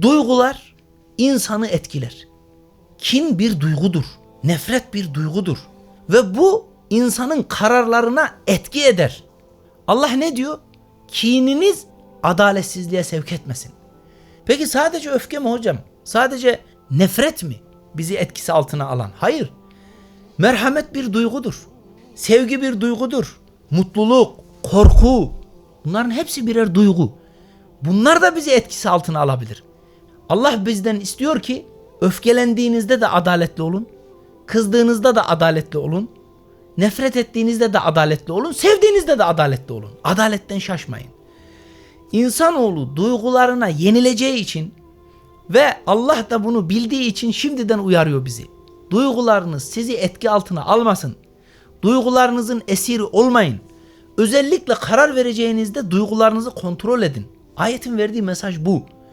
Duygular insanı etkiler. Kin bir duygudur. Nefret bir duygudur. Ve bu insanın kararlarına etki eder. Allah ne diyor? Kininiz adaletsizliğe sevk etmesin. Peki sadece öfke mi hocam? Sadece nefret mi bizi etkisi altına alan? Hayır. Merhamet bir duygudur. Sevgi bir duygudur. Mutluluk, korku bunların hepsi birer duygu. Bunlar da bizi etkisi altına alabilir. Allah bizden istiyor ki öfkelendiğinizde de adaletli olun. Kızdığınızda da adaletli olun. Nefret ettiğinizde de adaletli olun. Sevdiğinizde de adaletli olun. Adaletten şaşmayın. İnsanoğlu duygularına yenileceği için ve Allah da bunu bildiği için şimdiden uyarıyor bizi. Duygularınız sizi etki altına almasın. Duygularınızın esiri olmayın. Özellikle karar vereceğinizde duygularınızı kontrol edin. Ayetin verdiği mesaj bu.